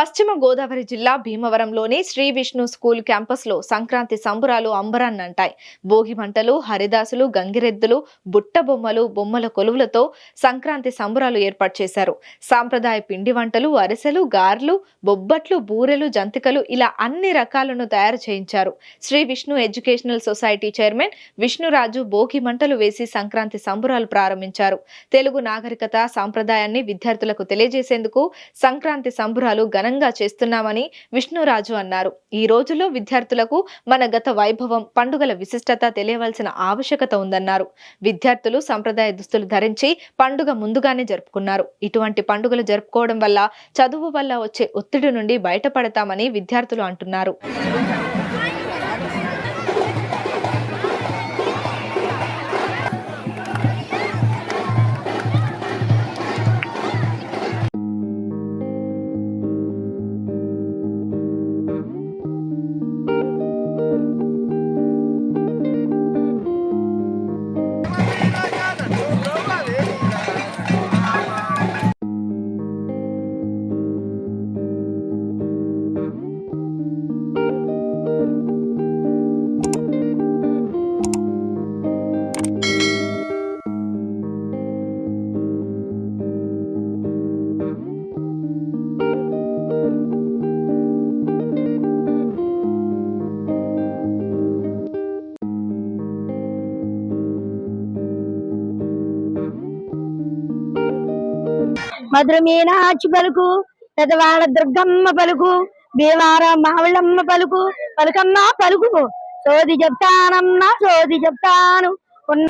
పశ్చిమ గోదావరి జిల్లా భీమవరంలోని శ్రీ విష్ణు స్కూల్ క్యాంపస్లో సంక్రాంతి సంబురాలు అంబరాన్నంటాయి. భోగి మంటలు హరిదాసులు గంగిరెద్దులు బుట్ట బొమ్మలు బొమ్మల కొలువులతో సంక్రాంతి సంబురాలు ఏర్పాటు చేశారు. సాంప్రదాయ పిండి వంటలు అరిసెలు గార్లు బొబ్బట్లు బూరెలు జంతికలు ఇలా అన్ని రకాలను తయారు చేయించారు. Shri Vishnu educational society chairman Vishnuraju Bhogi మంటలు వేసి సంక్రాంతి సంబురాలు ప్రారంభించారు. తెలుగు నాగరికత సాంప్రదాయాన్ని విద్యార్థులకు తెలియజేసేందుకు సంక్రాంతి సంబురాలు ఘనంగా చేస్తున్నామని విష్ణురాజు అన్నారు. ఈ రోజుల్లో విద్యార్థులకు మన గత వైభవం పండుగల విశిష్టత తెలియవలసిన ఆవశ్యకత ఉందన్నారు. విద్యార్థులు సంప్రదాయ దుస్తులు ధరించి పండుగ ముందుగానే జరుపుకున్నారు. ఇటువంటి పండుగలు జరుపుకోవడం వల్ల చదువు వల్ల వచ్చే ఒత్తిడి నుండి బయటపడతామని విద్యార్థులు అంటున్నారు. మధుర మీనాచి పలుకు? పెదవాడ దుర్గమ్మ పలుకు భీమారం మావిళ్ళమ్మ పలుకు పలుకమ్మ పలుకు. సోది చెప్తానమ్మా సోది చెప్తాను. ఉన్న